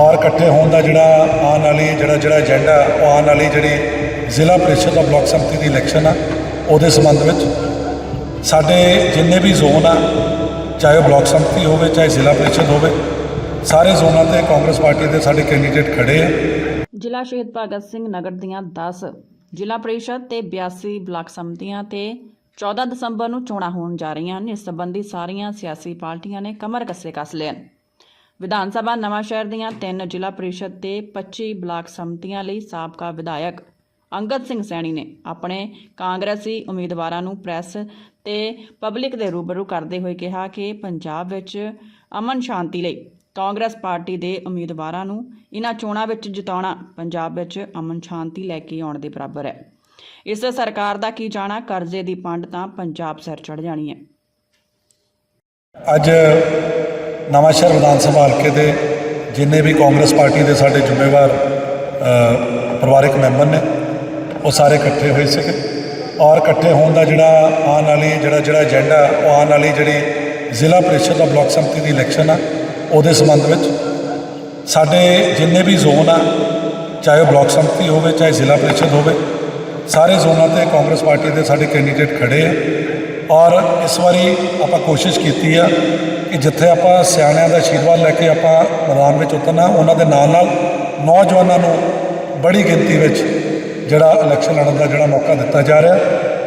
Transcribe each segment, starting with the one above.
ਔਰ ਇਕੱਠੇ ਹੋਣ ਦਾ ਜਿਹੜਾ ਆਉਣ ਵਾਲੀ ਜਿਹੜਾ ਜਿਹੜਾ ਏਜੰਡਾ ਉਹ ਆਉਣ ਵਾਲੀ ਜਿਹੜੀ ਜ਼ਿਲ੍ਹਾ ਪ੍ਰੀਸ਼ਦ ਦਾ ਬਲਾਕ ਸੰਮਤੀ ਦੀ ਇਲੈਕਸ਼ਨ ਆ, ਉਹਦੇ ਸੰਬੰਧ ਵਿੱਚ ਸਾਡੇ ਜਿੰਨੇ ਵੀ ਜ਼ੋਨ ਆ, ਚਾਹੇ ਉਹ ਬਲਾਕ ਸੰਮਤੀ ਹੋਵੇ, ਚਾਹੇ ਜ਼ਿਲ੍ਹਾ ਪ੍ਰੀਸ਼ਦ ਹੋਵੇ, ਸਾਰੇ ਜ਼ੋਨਾਂ ਤੇ ਕਾਂਗਰਸ ਪਾਰਟੀ ਦੇ ਸਾਡੇ ਕੈਂਡੀਡੇਟ ਖੜੇ ਆ। ਜ਼ਿਲ੍ਹਾ ਸ਼ਹੀਦ ਭਗਤ ਸਿੰਘ ਨਗਰ ਦੀਆਂ 10 ਜ਼ਿਲ੍ਹਾ ਪ੍ਰੀਸ਼ਦ ਤੇ 82 ਬਲਾਕ ਸੰਮਤੀਆਂ ਤੇ 14 ਦਸੰਬਰ ਨੂੰ ਚੋਣਾਂ ਹੋਣ ਜਾ ਰਹੀਆਂ ਹਨ। ਇਸ ਸੰਬੰਧੀ ਸਾਰੀਆਂ ਸਿਆਸੀ ਪਾਰਟੀਆਂ ਨੇ ਕਮਰ ਕੱਸੇ ਕੱਸ ਲਏ ਵਿਧਾਨ ਸਭਾ ਨਵਾਂ ਸ਼ਹਿਰ ਦੀਆਂ ਤਿੰਨ ਜ਼ਿਲ੍ਹਾ ਪ੍ਰੀਸ਼ਦ ਤੇ 25 ਬਲਾਕ ਸੰਮਤੀਆਂ ਲਈ ਸਾਬਕਾ ਵਿਧਾਇਕ ਅੰਗਦ ਸਿੰਘ ਸੈਣੀ ਨੇ ਆਪਣੇ ਕਾਂਗਰਸੀ ਉਮੀਦਵਾਰਾਂ ਨੂੰ ਪ੍ਰੈਸ ਤੇ ਪਬਲਿਕ ਦੇ ਰੂਬਰੂ ਕਰਦੇ ਹੋਏ ਕਿਹਾ ਕਿ ਪੰਜਾਬ ਵਿੱਚ ਅਮਨ ਸ਼ਾਂਤੀ ਲਈ ਕਾਂਗਰਸ ਪਾਰਟੀ ਦੇ ਉਮੀਦਵਾਰਾਂ ਨੂੰ ਇਨ੍ਹਾਂ ਚੋਣਾਂ ਵਿੱਚ ਜਿਤਾਉਣਾ ਪੰਜਾਬ ਵਿੱਚ ਅਮਨ ਸ਼ਾਂਤੀ ਲੈ ਕੇ ਆਉਣ ਦੇ ਬਰਾਬਰ ਹੈ। ਇਸ ਸਰਕਾਰ ਦਾ ਕੀ ਜਾਣਾ, ਕਰਜ਼ੇ ਦੀ ਪੰਡ ਤਾਂ ਪੰਜਾਬ ਸਿਰ ਚੜ ਜਾਣੀ ਹੈ। ਅੱਜ ਨਵਾਂਸ਼ਹਿਰ ਵਿਧਾਨ ਸਭਾ ਹਲਕੇ ਦੇ ਜਿੰਨੇ ਵੀ ਕਾਂਗਰਸ ਪਾਰਟੀ ਦੇ ਸਾਡੇ ਜ਼ਿੰਮੇਵਾਰ ਪਰਿਵਾਰਕ ਮੈਂਬਰ ਨੇ, ਉਹ ਸਾਰੇ ਇਕੱਠੇ ਹੋਏ ਸੀਗੇ। ਔਰ ਇਕੱਠੇ ਹੋਣ ਦਾ ਜਿਹੜਾ ਆਉਣ ਵਾਲੀ, ਜਿਹੜਾ ਜਿਹੜਾ ਏਜੰਡਾ ਉਹ ਆਉਣ ਵਾਲੀ ਜਿਹੜੀ ਜ਼ਿਲ੍ਹਾ ਪ੍ਰੀਸ਼ਦ ਦਾ ਬਲਾਕ ਸੰਮਤੀ ਦੀ ਇਲੈਕਸ਼ਨ ਆ, ਉਹਦੇ ਸੰਬੰਧ ਵਿੱਚ ਸਾਡੇ ਜਿੰਨੇ ਵੀ ਜ਼ੋਨ ਆ, ਚਾਹੇ ਉਹ ਬਲਾਕ ਸੰਮਤੀ ਹੋਵੇ, ਚਾਹੇ ਜ਼ਿਲ੍ਹਾ ਪ੍ਰੀਸ਼ਦ ਹੋਵੇ, ਸਾਰੇ ਜ਼ੋਨਾਂ ਤੇ ਕਾਂਗਰਸ ਪਾਰਟੀ ਦੇ ਸਾਡੇ ਕੈਂਡੀਡੇਟ ਖੜੇ ਆ। ਔਰ ਇਸ ਵਾਰੀ ਆਪਾਂ ਕੋਸ਼ਿਸ਼ ਕੀਤੀ ਆ ਕਿ ਜਿੱਥੇ ਆਪਾਂ ਸਿਆਣਿਆਂ ਦਾ ਆਸ਼ੀਰਵਾਦ ਲੈ ਕੇ ਆਪਾਂ ਮੈਦਾਨ ਵਿੱਚ ਉਤਰਨਾ, ਉਹਨਾਂ ਦੇ ਨਾਲ ਨਾਲ ਨੌਜਵਾਨਾਂ ਨੂੰ ਬੜੀ ਗਿਣਤੀ ਵਿੱਚ ਜਿਹੜਾ ਇਲੈਕਸ਼ਨ ਲੜਨ ਦਾ ਜਿਹੜਾ ਮੌਕਾ ਦਿੱਤਾ ਜਾ ਰਿਹਾ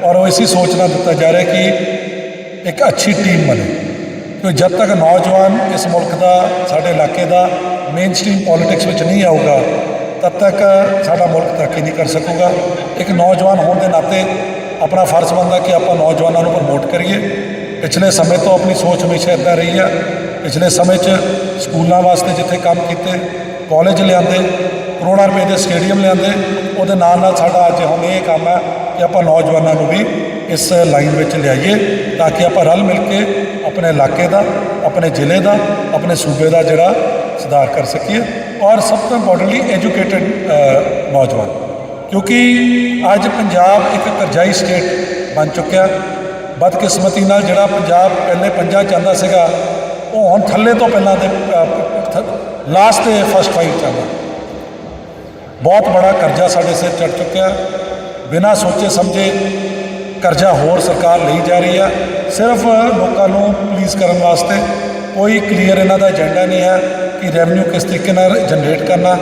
ਔਰ ਉਹ ਇਸੀ ਸੋਚ ਨਾਲ ਦਿੱਤਾ ਜਾ ਰਿਹਾ ਕਿ ਇੱਕ ਅੱਛੀ ਟੀਮ ਬਣੇ। ਕਿਉਂਕਿ ਜਦ ਤੱਕ ਨੌਜਵਾਨ ਇਸ ਮੁਲਕ ਦਾ, ਸਾਡੇ ਇਲਾਕੇ ਦਾ ਮੇਨ ਸਟ੍ਰੀਮ ਪੋਲਿਟਿਕਸ ਵਿੱਚ ਨਹੀਂ ਆਊਗਾ, ਤਦ ਤੱਕ ਸਾਡਾ ਮੁਲਕ ਤਰੱਕੀ ਨਹੀਂ ਕਰ ਸਕੂਗਾ। ਇੱਕ ਨੌਜਵਾਨ ਹੋਣ ਦੇ ਨਾਤੇ ਆਪਣਾ ਫਰਜ਼ ਬਣਦਾ ਕਿ ਆਪਾਂ ਨੌਜਵਾਨਾਂ ਨੂੰ ਪ੍ਰਮੋਟ ਕਰੀਏ। ਪਿਛਲੇ ਸਮੇਂ ਤੋਂ ਆਪਣੀ ਸੋਚ ਹਮੇਸ਼ਾ ਇੱਦਾਂ ਰਹੀ ਆ। ਪਿਛਲੇ ਸਮੇਂ 'ਚ ਸਕੂਲਾਂ ਵਾਸਤੇ ਜਿੱਥੇ ਕੰਮ ਕੀਤੇ ਕਾਲਜ ਲਿਆਂਦੇ, ਕਰੋੜਾਂ ਰੁਪਏ ਦੇ ਸਟੇਡੀਅਮ ਲਿਆਂਦੇ, ਉਹਦੇ ਨਾਲ ਨਾਲ ਸਾਡਾ ਅੱਜ ਹੁਣ ਇਹ ਕੰਮ ਹੈ ਕਿ ਆਪਾਂ ਨੌਜਵਾਨਾਂ ਨੂੰ ਵੀ ਇਸ ਲਾਈਨ ਵਿੱਚ ਲਿਆਈਏ ਤਾਂ ਕਿ ਆਪਾਂ ਰਲ ਮਿਲ ਕੇ ਆਪਣੇ ਇਲਾਕੇ ਦਾ, ਆਪਣੇ ਜ਼ਿਲ੍ਹੇ ਦਾ, ਆਪਣੇ ਸੂਬੇ ਦਾ ਜਿਹੜਾ ਸੁਧਾਰ ਕਰ ਸਕੀਏ ਔਰ ਸਭ ਤੋਂ ਇੰਪੋਰਟੈਂਟਲੀ ਐਜੂਕੇਟਿਡ ਨੌਜਵਾਨ। ਕਿਉਂਕਿ ਅੱਜ ਪੰਜਾਬ ਇੱਕ ਕਰਜ਼ਾਈ ਸਟੇਟ ਬਣ ਚੁੱਕਿਆ। ਬਦਕਿਸਮਤੀ ਨਾਲ ਜਿਹੜਾ ਪੰਜਾਬ ਪਹਿਲੇ ਪੰਜਾਂ ਚਾਹੁੰਦਾ ਸੀਗਾ, ਉਹ ਹੁਣ ਥੱਲੇ ਤੋਂ ਪਹਿਲਾਂ ਦੇ ਲਾਸਟ ਤੇ ਫਸਟ ਫਾਈਵ ਚਾਹੁੰਦਾ ਬਹੁਤ ਬੜਾ ਕਰਜ਼ਾ ਸਾਡੇ ਸਿਰ ਚੜ ਚੁੱਕਿਆ। ਬਿਨਾਂ ਸੋਚੇ ਸਮਝੇ ਕਰਜ਼ਾ ਹੋਰ ਸਰਕਾਰ ਲਈ ਜਾ ਰਹੀ ਆ। ਸਿਰਫ ਲੋਕਾਂ ਨੂੰ ਪਲੀਜ਼ ਕਰਨ ਵਾਸਤੇ ਕੋਈ ਕਲੀਅਰ ਇਹਨਾਂ ਦਾ ਏਜੰਡਾ ਨਹੀਂ ਹੈ ਕਿ ਰੈਵਨਿਊ ਕਿਸ ਤਰੀਕੇ ਨਾਲ ਜਨਰੇਟ ਕਰਨਾ।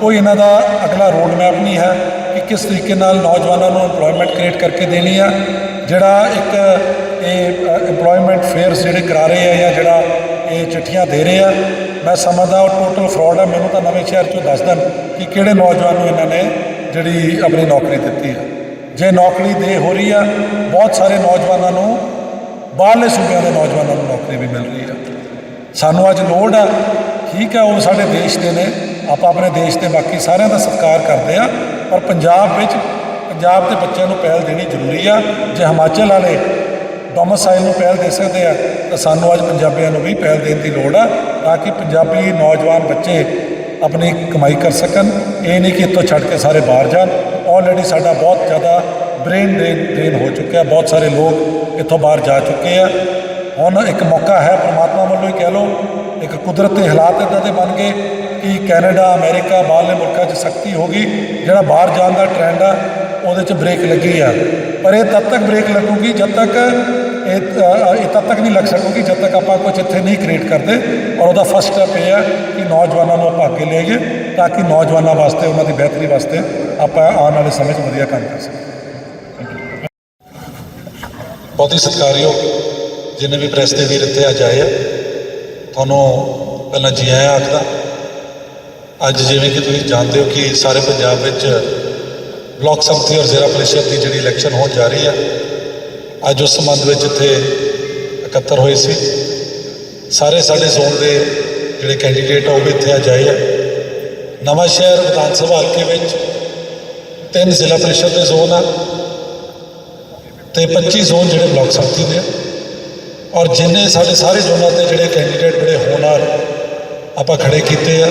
ਕੋਈ ਇਹਨਾਂ ਦਾ ਅਗਲਾ ਰੋਡ ਮੈਪ ਨਹੀਂ ਹੈ। ਕਿ ਕਿਸ ਤਰੀਕੇ ਨਾਲ ਨੌਜਵਾਨਾਂ ਨੂੰ EMPLOYMENT ਕ੍ਰੀਏਟ ਕਰਕੇ ਦੇਣੀ ਆ, ਜਿਹੜਾ ਇੱਕ ਇਹ EMPLOYMENT ਫੇਅਰਸ ਜਿਹੜੇ ਕਰਾ ਰਹੇ ਆ ਜਾਂ ਜਿਹੜਾ ਇਹ ਚਿੱਠੀਆਂ ਦੇ ਰਹੇ ਆ, ਮੈਂ ਸਮਝਦਾ ਉਹ ਟੋਟਲ ਫਰਾਡ ਆ, ਮੈਨੂੰ ਤਾਂ ਨਵੇਂ ਸ਼ਹਿਰ ਚੋਂ ਦੱਸ ਦੇਣ ਕਿ ਕਿਹੜੇ ਨੌਜਵਾਨ ਨੂੰ ਇਹਨਾਂ ਨੇ ਜਿਹੜੀ ਆਪਣੀ ਨੌਕਰੀ ਦਿੱਤੀ ਆ। ਜੇ ਨੌਕਰੀ ਦੇ ਹੋ ਰਹੀ ਆ, ਬਹੁਤ ਸਾਰੇ ਨੌਜਵਾਨਾਂ ਨੂੰ, ਬਾਹਰਲੇ ਸੂਬਿਆਂ ਦੇ ਨੌਜਵਾਨਾਂ ਨੂੰ ਨੌਕਰੀ ਵੀ ਮਿਲ ਰਹੀ ਆ। ਸਾਨੂੰ ਅੱਜ ਲੋੜ ਆ, ਠੀਕ ਆ, ਉਹ ਸਾਡੇ ਦੇਸ਼ ਦੇ ਨੇ ਆਪਾਂ ਆਪਣੇ ਦੇਸ਼ ਦੇ ਬਾਕੀ ਸਾਰਿਆਂ ਦਾ ਸਤਿਕਾਰ ਕਰਦੇ ਆ ਪਰ ਪੰਜਾਬ ਵਿੱਚ ਪੰਜਾਬ ਦੇ ਬੱਚਿਆਂ ਨੂੰ ਪਹਿਲ ਦੇਣੀ ਜ਼ਰੂਰੀ ਆ। ਜੇ ਹਿਮਾਚਲ ਵਾਲੇ ਡੋਮਸਾਈਲ ਨੂੰ ਪਹਿਲ ਦੇ ਸਕਦੇ ਆ, ਤਾਂ ਸਾਨੂੰ ਅੱਜ ਪੰਜਾਬੀਆਂ ਨੂੰ ਵੀ ਪਹਿਲ ਦੇਣ ਦੀ ਲੋੜ ਆ, ਤਾਂ ਕਿ ਪੰਜਾਬੀ ਨੌਜਵਾਨ ਬੱਚੇ ਆਪਣੀ ਕਮਾਈ ਕਰ ਸਕਣ। ਇਹ ਨਹੀਂ ਕਿ ਇੱਥੋਂ ਛੱਡ ਕੇ ਸਾਰੇ ਬਾਹਰ ਜਾਣ। ਆਲਰੇਡੀ ਸਾਡਾ ਬਹੁਤ ਜ਼ਿਆਦਾ ਬ੍ਰੇਨ ਡਰੇਨ ਡਰੇਨ ਹੋ ਚੁੱਕਿਆ। ਬਹੁਤ ਸਾਰੇ ਲੋਕ ਇੱਥੋਂ ਬਾਹਰ ਜਾ ਚੁੱਕੇ ਆ। ਹੁਣ ਇੱਕ ਮੌਕਾ ਹੈ, ਪਰਮਾਤਮਾ ਵੱਲੋਂ ਹੀ ਕਹਿ ਲਓ, ਇੱਕ ਕੁਦਰਤ ਦੇ ਹਾਲਾਤ ਇਦਾਂ ਦੇ ਬਣ ਗਏ ਕਿ ਕੈਨੇਡਾ, ਅਮਰੀਕਾ, ਬਾਹਰਲੇ ਮੁਲਕਾਂ 'ਚ ਸਖਤੀ ਹੋ ਗਈ। ਜਿਹੜਾ ਬਾਹਰ ਜਾਣ ਦਾ ਟ੍ਰੈਂਡ ਆ, ਉਹਦੇ 'ਚ ਬ੍ਰੇਕ ਲੱਗੀ ਆ। ਪਰ ਇਹ ਤਦ ਤੱਕ ਬ੍ਰੇਕ ਲੱਗੂਗੀ ਜਦ ਤੱਕ ਇਹ ਇਹ ਤਦ ਤੱਕ ਨਹੀਂ ਲੱਗ ਸਕੂਗੀ ਜਦ ਤੱਕ ਆਪਾਂ ਕੁਝ ਇੱਥੇ ਨਹੀਂ ਕ੍ਰੀਏਟ ਕਰਦੇ। ਔਰ ਉਹਦਾ ਫਸਟ ਸਟੈਪ ਇਹ ਹੈ ਕਿ ਨੌਜਵਾਨਾਂ ਨੂੰ ਆਪਾਂ ਅੱਗੇ ਲਿਆਈਏ ਤਾਂ ਕਿ ਨੌਜਵਾਨਾਂ ਵਾਸਤੇ, ਉਹਨਾਂ ਦੀ ਬਿਹਤਰੀ ਵਾਸਤੇ ਆਪਾਂ ਆਉਣ ਵਾਲੇ ਸਮੇਂ 'ਚ ਵਧੀਆ ਕੰਮ ਕਰ ਸਕੀਏ। ਬਹੁਤ ਹੀ ਸਤਿਕਾਰਯੋਗ ਜਿੰਨੇ ਵੀ ਪ੍ਰੈਸ ਦੇ ਵੀਰ ਇੱਥੇ ਅੱਜ ਆਏ ਆ। ਤੁਹਾਨੂੰ ਪਹਿਲਾਂ ਜੀ ਆਇਆਂ ਆਖਦਾ। ਅੱਜ ਜਿਵੇਂ ਕਿ ਤੁਸੀਂ ਜਾਣਦੇ ਹੋ ਕਿ ਸਾਰੇ ਪੰਜਾਬ ਵਿੱਚ ਬਲਾਕ ਸੰਮਤੀ ਔਰ ਜ਼ਿਲ੍ਹਾ ਪ੍ਰੀਸ਼ਦ ਦੀ ਜਿਹੜੀ ਇਲੈਕਸ਼ਨ ਹੋਣ ਜਾ ਰਹੀ ਆ, ਅੱਜ ਉਸ ਸੰਬੰਧ ਵਿੱਚ ਇੱਥੇ ਇਕੱਤਰ ਹੋਏ ਸੀ। ਸਾਰੇ ਸਾਡੇ ਜ਼ੋਨ ਦੇ ਜਿਹੜੇ ਕੈਂਡੀਡੇਟ ਆ, ਉਹ ਵੀ ਇੱਥੇ ਅੱਜ ਆਏ ਆ। ਨਵਾਂ ਸ਼ਹਿਰ ਵਿਧਾਨ ਸਭਾ ਹਲਕੇ ਵਿੱਚ ਤਿੰਨ ਜ਼ਿਲ੍ਹਾ ਪ੍ਰੀਸ਼ਦ ਦੇ ਜ਼ੋਨ ਆ ਤੇ 25 ਜ਼ੋਨ ਜਿਹੜੇ ਬਲਾਕ ਸੰਮਤੀ ਦੇ ਆ। ਔਰ ਜਿੰਨੇ ਸਾਡੇ ਸਾਰੇ ਜ਼ੋਨਾਂ ਤੇ ਜਿਹੜੇ ਕੈਂਡੀਡੇਟ ਬੜੇ ਹੋਣਹਾਰ ਆਪਾਂ ਖੜੇ ਕੀਤੇ ਆ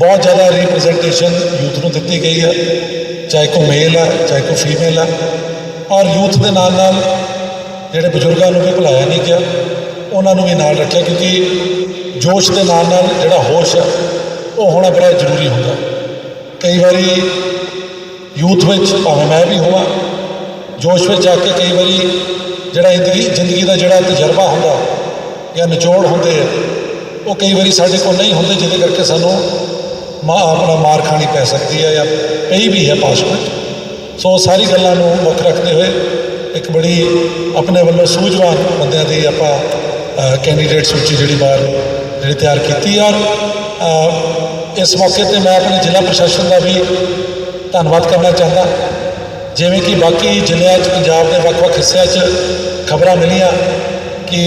ਬਹੁਤ ਜ਼ਿਆਦਾ ਰਿਪਰੈਜ਼ੈਂਟੇਸ਼ਨ ਯੂਥ ਨੂੰ ਦਿੱਤੀ ਗਈ ਹੈ, ਚਾਹੇ ਕੋ ਮੇਲ ਆ, ਚਾਹੇ ਕੋ ਫੀਮੇਲ ਆ। ਔਰ ਯੂਥ ਦੇ ਨਾਲ ਨਾਲ ਜਿਹੜੇ ਬਜ਼ੁਰਗਾਂ ਨੂੰ ਵੀ ਭੁਲਾਇਆ ਨਹੀਂ ਗਿਆ, ਉਹਨਾਂ ਨੂੰ ਵੀ ਨਾਲ ਰੱਖਿਆ, ਕਿਉਂਕਿ ਜੋਸ਼ ਦੇ ਨਾਲ ਨਾਲ ਜਿਹੜਾ ਹੋਸ਼ ਆ, ਉਹ ਹੋਣਾ ਬੜਾ ਜ਼ਰੂਰੀ ਹੁੰਦਾ। ਕਈ ਵਾਰੀ ਯੂਥ ਵਿੱਚ ਭਾਵੇਂ ਮੈਂ ਵੀ ਹੋਵਾਂ, ਜੋਸ਼ ਵਿੱਚ ਆ ਕੇ ਕਈ ਵਾਰੀ ਜਿਹੜਾ ਜ਼ਿੰਦਗੀ ਜ਼ਿੰਦਗੀ ਦਾ ਜਿਹੜਾ ਤਜਰਬਾ ਹੁੰਦਾ ਜਾਂ ਨਿਚੋੜ ਹੁੰਦੇ ਆ, ਉਹ ਕਈ ਵਾਰੀ ਸਾਡੇ ਕੋਲ ਨਹੀਂ ਹੁੰਦੇ, ਜਿਹਦੇ ਕਰਕੇ ਸਾਨੂੰ ਮਾ ਆਪਣਾ ਮਾਰ ਖਾਣੀ ਪੈ ਸਕਦੀ ਹੈ ਜਾਂ ਪਈ ਵੀ ਹੈ ਪਾਸ ਸੋ ਸਾਰੀ ਗੱਲਾਂ ਨੂੰ ਮੁੱਖ ਰੱਖਦੇ ਹੋਏ ਇੱਕ ਬੜੀ ਆਪਣੇ ਵੱਲੋਂ ਸੂਝਵਾਨ ਬੰਦਿਆਂ ਦੀ ਆਪਾਂ ਕੈਂਡੀਡੇਟ ਸੂਚੀ ਜਿਹੜੀ ਬਾਹਰ ਜਿਹੜੀ ਤਿਆਰ ਕੀਤੀ ਔਰ ਇਸ ਮੌਕੇ ਤੇ ਮੈਂ ਆਪਣੇ ਜ਼ਿਲ੍ਹਾ ਪ੍ਰਸ਼ਾਸਨ ਦਾ ਵੀ ਧੰਨਵਾਦ ਕਰਨਾ ਚਾਹੁੰਦਾ। ਜਿਵੇਂ ਕਿ ਬਾਕੀ ਜ਼ਿਲ੍ਹਿਆਂ 'ਚ, ਪੰਜਾਬ ਦੇ ਵੱਖ-ਵੱਖ ਹਿੱਸਿਆਂ 'ਚ ਖਬਰਾਂ ਮਿਲੀਆਂ ਕਿ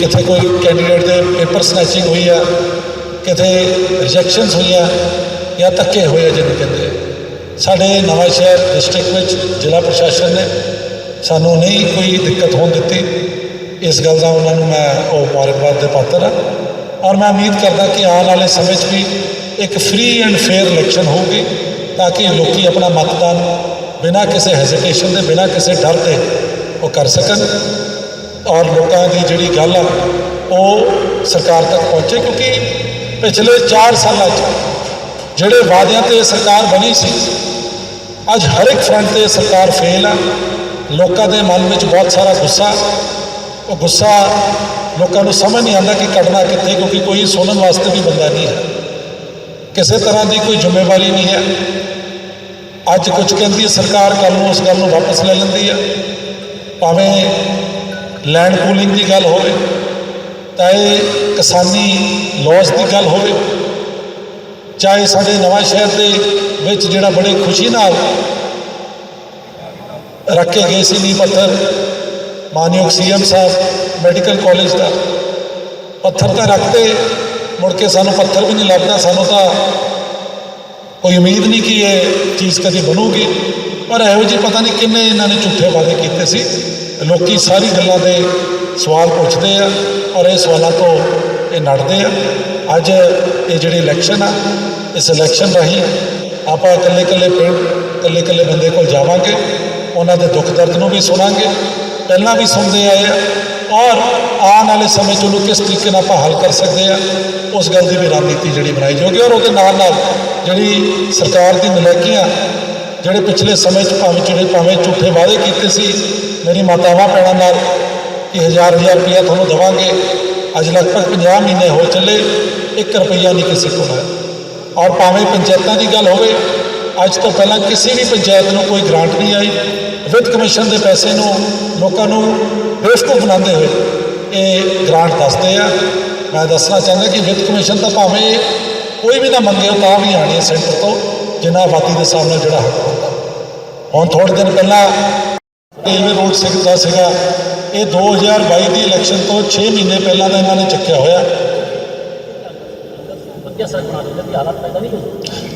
ਕਿੱਥੇ ਕੋਈ ਕੈਂਡੀਡੇਟ ਦੇ ਪੇਪਰ ਸਨੈਚਿੰਗ ਹੋਈ ਆ ਕਿਤੇ ਰਿਜੈਕਸ਼ਨਸ ਹੋਈਆਂ ਜਾਂ ਧੱਕੇ ਹੋਏ ਆ ਜਿਹਨੂੰ ਕਹਿੰਦੇ ਸਾਡੇ ਨਵਾਂ ਸ਼ਹਿਰ ਡਿਸਟ੍ਰਿਕਟ ਵਿੱਚ ਜ਼ਿਲ੍ਹਾ ਪ੍ਰਸ਼ਾਸਨ ਨੇ ਸਾਨੂੰ ਨਹੀਂ ਕੋਈ ਦਿੱਕਤ ਹੋਣ ਦਿੱਤੀ। ਇਸ ਗੱਲ ਦਾ ਉਹਨਾਂ ਨੂੰ ਮੈਂ ਉਹ ਮੁਬਾਰਕਬਾਦ ਦੇ ਪਾਤਰ ਹਾਂ ਔਰ ਮੈਂ ਉਮੀਦ ਕਰਦਾ ਕਿ ਆਉਣ ਵਾਲੇ ਸਮੇਂ 'ਚ ਵੀ ਇੱਕ ਫ੍ਰੀ ਐਂਡ ਫੇਅਰ ਇਲੈਕਸ਼ਨ ਹੋਊਗੀ ਤਾਂ ਕਿ ਲੋਕੀ ਆਪਣਾ ਮਤਦਾਨ ਬਿਨਾਂ ਕਿਸੇ ਹੈਜ਼ਿਟੇਸ਼ਨ ਦੇ, ਬਿਨਾਂ ਕਿਸੇ ਡਰ ਦੇ ਉਹ ਕਰ ਸਕਣ। ਔਰ ਲੋਕਾਂ ਦੀ ਜਿਹੜੀ ਗੱਲ ਆ, ਉਹ ਸਰਕਾਰ ਤੱਕ ਪਹੁੰਚੇ ਕਿਉਂਕਿ ਪਿਛਲੇ 4 ਸਾਲਾਂ 'ਚ ਜਿਹੜੇ ਵਾਅਦਿਆਂ ਤੇ ਸਰਕਾਰ ਬਣੀ ਸੀ, ਅੱਜ ਹਰ ਇੱਕ ਫਰੰਟ ਤੇ ਸਰਕਾਰ ਫੇਲ ਆ। ਲੋਕਾਂ ਦੇ ਮਨ ਵਿੱਚ ਬਹੁਤ ਸਾਰਾ ਗੁੱਸਾ। ਉਹ ਗੁੱਸਾ ਲੋਕਾਂ ਨੂੰ ਸਮਝ ਨਹੀਂ ਆਉਂਦਾ ਕਿ ਕੱਢਣਾ ਕਿੱਥੇ, ਕਿਉਂਕਿ ਕੋਈ ਸੁਣਨ ਵਾਸਤੇ ਵੀ ਬੰਦਾ ਨਹੀਂ ਹੈ। ਕਿਸੇ ਤਰ੍ਹਾਂ ਦੀ ਕੋਈ ਜ਼ਿੰਮੇਵਾਰੀ ਨਹੀਂ ਹੈ। ਅੱਜ ਕੁਝ ਕਹਿੰਦੀ ਹੈ, ਸਰਕਾਰ ਕੱਲ ਨੂੰ ਉਸ ਗੱਲ ਨੂੰ ਵਾਪਸ ਲੈ ਲੈਂਦੀ ਹੈ। ਭਾਵੇਂ ਲੈਂਡ ਪੂਲਿੰਗ ਦੀ ਗੱਲ ਹੋਵੇ ਚਾਹੇ ਕਿਸਾਨੀ ਲਾਸ ਦੀ ਗੱਲ ਹੋਵੇ ਚਾਹੇ ਸਾਡੇ ਨਵਾਂ ਸ਼ਹਿਰ ਦੇ ਵਿੱਚ ਜਿਹੜਾ ਬੜੇ ਖੁਸ਼ੀ ਨਾਲ ਰੱਖੇ ਗਏ ਸੀ ਨੀ ਪੱਥਰ ਮਾਨਯੋਗ ਸੀਐਮ ਸਾਹਿਬ ਮੈਡੀਕਲ ਕਾਲਜ ਦਾ ਪੱਥਰ ਤਾਂ ਰੱਖਦੇ ਮੁੜ ਕੇ ਸਾਨੂੰ ਪੱਥਰ ਵੀ ਨਹੀਂ ਲੱਭਦਾ ਸਾਨੂੰ ਤਾਂ ਕੋਈ ਉਮੀਦ ਨਹੀਂ ਕਿ ਇਹ ਚੀਜ਼ ਕਦੀ ਬਣੂਗੀ ਪਰ ਇਹੋ ਜਿਹੀ ਪਤਾ ਨਹੀਂ ਕਿੰਨੇ ਇਹਨਾਂ ਨੇ ਝੂਠੇ ਵਾਅਦੇ ਕੀਤੇ ਸੀ ਲੋਕੀ ਸਾਰੀ ਗੱਲਾਂ ਦੇ ਸਵਾਲ ਪੁੱਛਦੇ ਆ ਔਰ ਇਹ ਸਵਾਲਾਂ ਤੋਂ ਇਹ ਨੜਦੇ ਆ। ਅੱਜ ਇਹ ਜਿਹੜੀ ਇਲੈਕਸ਼ਨ ਆ, ਇਸ ਇਲੈਕਸ਼ਨ ਰਾਹੀਂ ਆਪਾਂ ਇਕੱਲੇ ਇਕੱਲੇ ਪਿੰਡ, ਇਕੱਲੇ ਇਕੱਲੇ ਬੰਦੇ ਕੋਲ ਜਾਵਾਂਗੇ, ਉਹਨਾਂ ਦੇ ਦੁੱਖ ਦਰਦ ਨੂੰ ਵੀ ਸੁਣਾਂਗੇ, ਪਹਿਲਾਂ ਵੀ ਸੁਣਦੇ ਆਏ ਆ, ਔਰ ਆਉਣ ਵਾਲੇ ਸਮੇਂ 'ਚ ਉਹਨੂੰ ਕਿਸ ਤਰੀਕੇ ਨਾਲ ਆਪਾਂ ਹੱਲ ਕਰ ਸਕਦੇ ਆ, ਉਸ ਗੱਲ ਦੀ ਵੀ ਰਣਨੀਤੀ ਜਿਹੜੀ ਬਣਾਈ ਜਾਊਗੀ, ਔਰ ਉਹਦੇ ਨਾਲ ਨਾਲ ਜਿਹੜੀ ਸਰਕਾਰ ਦੀ ਨਲਾਇਕੀਆਂ, ਜਿਹੜੇ ਪਿਛਲੇ ਸਮੇਂ 'ਚ ਭਾਵੇਂ ਜਿਹੜੇ ਭਾਵੇਂ ਝੂਠੇ ਵਾਅਦੇ ਕੀਤੇ ਸੀ, ਮੇਰੀ ਮਾਤਾਵਾਂ, ਭੈਣਾਂ ਨਾਲ ਕਿ ਹਜ਼ਾਰ ਹਜ਼ਾਰ ਰੁਪਇਆ ਤੁਹਾਨੂੰ ਦੇਵਾਂਗੇ। ਅੱਜ ਲਗਭਗ 50 ਮਹੀਨੇ ਹੋ ਚੱਲੇ 1 ਰੁਪਈਆ ਨਹੀਂ ਕਿਸੇ ਕੋਲ ਹੈ ਔਰ ਭਾਵੇਂ ਪੰਚਾਇਤਾਂ ਦੀ ਗੱਲ ਹੋਵੇ, ਅੱਜ ਤੋਂ ਪਹਿਲਾਂ ਕਿਸੇ ਵੀ ਪੰਚਾਇਤ ਨੂੰ ਕੋਈ ਗ੍ਰਾਂਟ ਨਹੀਂ ਆਈ। ਵਿੱਤ ਕਮਿਸ਼ਨ ਦੇ ਪੈਸੇ ਨੂੰ, ਲੋਕਾਂ ਨੂੰ ਬੇਵਕੂਫ ਬਣਾਉਂਦੇ ਹੋਏ ਇਹ ਗ੍ਰਾਂਟ ਦੱਸਦੇ ਆ। ਮੈਂ ਦੱਸਣਾ ਚਾਹੁੰਦਾ ਕਿ ਵਿੱਤ ਕਮਿਸ਼ਨ ਤਾਂ ਭਾਵੇਂ ਕੋਈ ਵੀ ਨਾ ਮੰਗੇ ਉਹ ਤਾਂ ਵੀ ਆਣੀ ਹੈ ਸੈਂਟਰ ਤੋਂ, ਜਿੰਨਾ ਆਬਾਦੀ ਦੇ ਹਿਸਾਬ ਨਾਲ ਜਿਹੜਾ ਹੱਕ ਹੁੰਦਾ। ਹੁਣ ਥੋੜ੍ਹੇ ਦਿਨ ਪਹਿਲਾਂ ਰੇਲਵੇ ਰੋਡ ਸਿੱਖਦਾ ਸੀਗਾ। ਇਹ 2022 ਦੀ ਇਲੈਕਸ਼ਨ ਤੋਂ 6 ਮਹੀਨੇ ਪਹਿਲਾਂ ਦਾ ਇਹਨਾਂ ਨੇ ਚੱਕਿਆ ਹੋਇਆ।